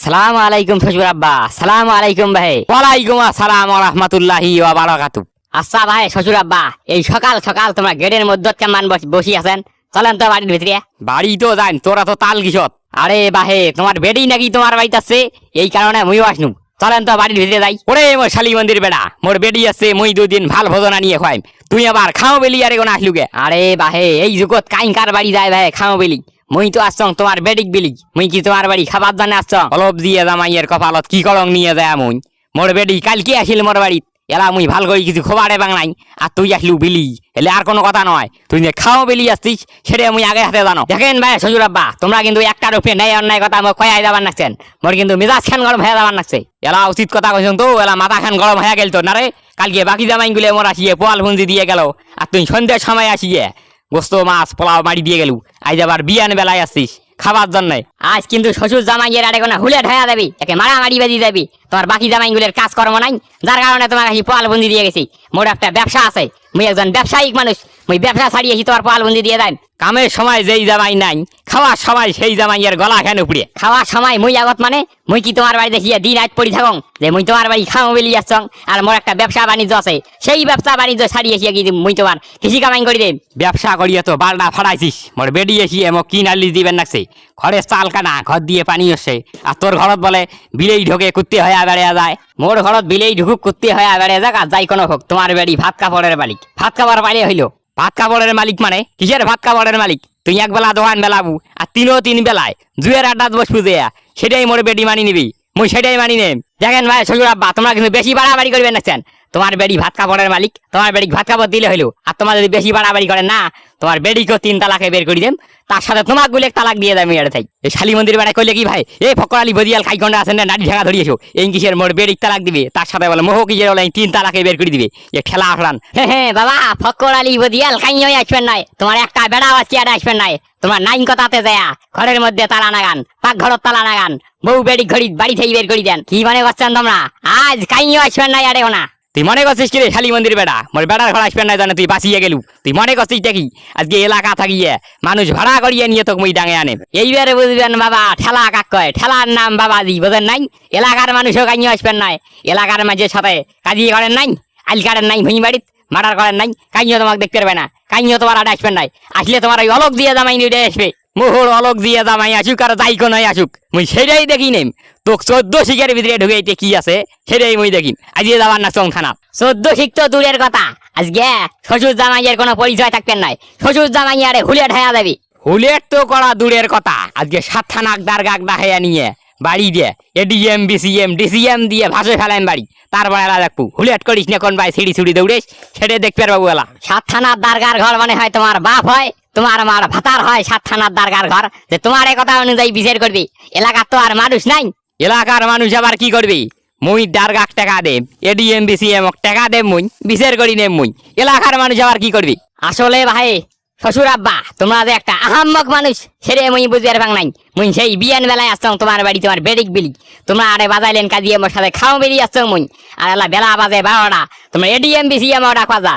আসসালামু আলাইকুম শ্বশুর আব্বা। সালাম আলাইকুম ভাই। ওয়ালাইকুম আসসালাম রহমতুল্লাহি বারাকাতু আচ্ছা ভাই শ্বশুর আব্বা এই সকাল সকাল তোমার গেটের মধ্যে কেমন বস- বসি আছেন? চলেন তো বাড়ির ভিতরে। বাড়ি তো যাইন তোরা তো তাল কিসত আরে বাহে তোমার বেডি নাকি তোমার বাড়িতে আছে? এই কারণে মুইও আসনু। চলেন তো বাড়ির ভিতরে যাই। ওরে মোর শালি মন্দির বেড়া মোর বেডি আছে মুই দুদিন ভালো ভোজনা নিয়ে খাইম। তুই আবার খাও বেলি আরে কোন আসলুকে আরে বাহে এই যুগত কাইন কার বাড়ি যায় ভাই খাও বেলি। মুই তো আসছং তোমার বেডিক বিলি মুই কি তোমার বাড়ি খাবার জানে আসছং? অলপ দিয়ে জামাইয়ের কপালত, কি কলং নিয়ে যায় মুই? মোর বেডি কালকে আসিল মোর বাড়িত। এলা মুই ভালো করে কিছু খোবারে বাংলাই, আর তুই আসলু বিলি। এলে আর কোনো কথা নয়। তুই যে খাও বেলি আসছিস, সেটা মুই আগে হাতে জানো। দেখেন ভাই শ্বশুর আব্বা, তোমরা কিন্তু একটা রূপে নেই অন্যায় কথা মোক কয়াই যাবার নাকছেন মোর কিন্তু মেজাজ খান গরম হয়ে যাবার নাকছে এলা উচিত কথা কইছন তো, এলা মাথা খান গরম হয়ে গেল তো না রে কালকে বাকি জামাই গুলে মোর আসিয়ে, পোয়াল ভুঞ্জি দিয়ে গেল। আর তুই সন্ধ্যার সময় আসিয়ে গোস্ত, মাছ, পোলাও বাড়ি দিয়ে গেলু। আজ আবার বিয়ান বেলায় আসছিস, খাবার জন্য। আজ কিন্তু শ্বশুর জামাইয়ের আরে হুলে ঢায়া দেবি, একে মারামারি বেঁধে যাবি তোমার বাকি জামাইগুলোর কাজকর্ম নাই, যার কারণে তোমার কাছে পোয়াল বন্দি দিয়ে গেছি। মোর একটা ব্যবসা আছে, মুই একজন ব্যবসায়িক মানুষ মুই ব্যবসা ছাড়িয়ে ছাড়িয়েছি তোমার পোয়াল বন্দি দিয়ে দেন। কামের সময় যেই জামাই নাই, খাওয়ার সময় সেই জামাইয়ের গলা কেন উপড়ে? খাওয়ার সময় মুই আগত মানে মুই কি তোমার বাড়ি দেখিয়ে দিন আজ পড়ি থাকং? যে মুই তোমার বাড়ি খাও বেলি আসছং, আর মোর একটা ব্যবসা বাণিজ্য আছে। সেই ব্যবসা বাণিজ্য ছাড়িয়ে ছাড়িয়েছি কি মুই তোমার কৃষি কামাই করে দেব ব্যবসা করিয়ে তো বারডা ফাড়াইছিস, মোর বেডি এসি এমক কি নালি দিবেন নাকছে ঘরে চাল কানা, ঘর দিয়ে পানি আসছে। আর তোর ঘরত বলে, বিলেই ঢোকে কুত্তে হয়ে বেড়ে যায়। মোর ঘরত বিলেই ঢুকুক, কুত্তি হয়ে বেড়ে যাক, আর যাই কোনো হোক, তোমার বাড়ি ভাত কাপড়ের মালিক। ভাত কাপড় পাইলে হইল। ভাত কাপড়ের মালিক মানে? কিসের ভাত কাপড়ের মালিক? তুই এক বেলা দোকান বেলাবু, আর তিনও তিন বেলায়। জুয়ের আড্ডা বসবু যে সেটাই মোর বেডি মানি নিবি। মুই সেটাই মানি নেম। দেখেন ভাই শ্বশুর আব্বা, তোমরা কিন্তু বেশি বাড়াবাড়ি করবেন নাকছেন তোমার বেড়ি ভাত কাপড়ের মালিক, তোমার বেড়ি ভাত কাপড় দিলে হইল আর তোমার যদি বেশি বাড়াবাড়ি করেন না, তোমার বেড়িকেও তিন তালাকে বের করে দেম তার সাথে তোমারগুলো তালাক দিয়ে দেবে এড়ে থাই এই শালি মন্দির বেড়ায় কইলে কি ভাই, এই ফকর আলী বদিয়াল খাইকন্ডা আছেন না, নাড়ি ঢাকা ধরিয়েছো? এই কিসের মোর বেড়িক তালাক দিবে? তার সাথে বলে, মোহ কিসের বলে তিন তালাকে বের করে দিবে। এ ঠেলা আফরান হ্যাঁ হ্যাঁ বাবা ফকর আলী বদিয়াল হয়ে আসবেন নাই। তোমার একটা বেড়া আজকে আর আসবেন নাই। তোমার নাইন কথাতে যায় ঘরের মধ্যে তালা নাগান পাক ঘরত তালা নাগান বউ বেড়ি ঘড়ি বাড়ি থেকে বের করে দেন। কি মানে করছেন তোমরা? আজ কাই আসবেন নাই আরে না তুই মনে করছিস কি রে শালি মন্দির বেড়া? মোর বেড়ার ঘর আসবেন না জানে তুই বাঁচিয়ে গেলু। তুই মনে করছিস দেখি আজকে এলাকা থাকিয়ে মানুষ ভাড়া করিয়ে নিয়ে তোকে মুই ডাঙে আনে। এইবারে বুঝবেন বাবা ঠেলা কাক কয়? ঠেলার নাম বাবাজি বোঝেন নাই? এলাকার মানুষও কাইনি আসবেন নাই। এলাকার মাঝে সাথে কাজিয়ে করেন নাই? আইল কাটেন নাই ভুঁই বাড়িত মার্ডার করেন নাই কাইনিও তোমাকে দেখতে পারবে না কাইনিও তোমার আডে আসবেন নাই। আসলে তোমার ওই অলক দিয়ে জামাই নিয়ে আসবে। মোহর অলক দিয়ে জামাই আসুক আর যাই কোনাই আসুক, মুই সেটাই দেখি নেম। তোক চোদ্দ শিখের ভিতরে ঢুকাইতে কি আছে, সেটাই মুই দেখিম আজকে যাবার না চং থানা চোদ্দ শিখ তো দূরের কথা, আজকে শ্বশুর জামাইয়ের কোনো পরিচয় থাকবেন নাই। শ্বশুর জামাই আরে হুলে ঢায়া দেবি। হুলের তো করা দূরের কথা, আজকে সাত থানা দার গাক দাহাইয়া নিয়ে। বাড়ি দিয়ে এডিএম বিসিএম ডিসিএম দিয়ে ভাসে ফেলাম বাড়ি। তারপরে এলা দেখব হুলেট করিস না কোন ভাই সিঁড়ি ছুড়ি দৌড়েস সেটাই দেখতে পারব এলা। সাত থানার দারগার ঘর মানে হয় তোমার বাপ হয় তোমার মার ভাতার হয় সাত থানার দারগার ঘর যে তোমার এই কথা অনুযায়ী বিচার করবি। এলাকার তো আর মানুষ নাই। এলাকার মানুষ আবার কি করবি? মুই দার গাক টাকা দেব এডিএম বিসিএম টাকা দেব মুই বিচার করি নেব মুই। এলাকার মানুষ আবার কি করবি? আসলে ভাই শ্বশুর আব্বা, তোমরা যে একটা আহাম্মক মানুষ, সেরে মুই বুঝিয়ার ভাঙ নাই। মুই সেই বিয়ান বেলায় আসতাম তোমার বাড়ি, তোমার বেডিক বিলি। তোমরা আরে বাজাইলেন কাজিয়ে মোর সাথে খাও বেরিয়ে আসতাম মুই। আর বেলা বাজে বারোটা, তোমরা এডিএম বিসিএম ওটা কাজা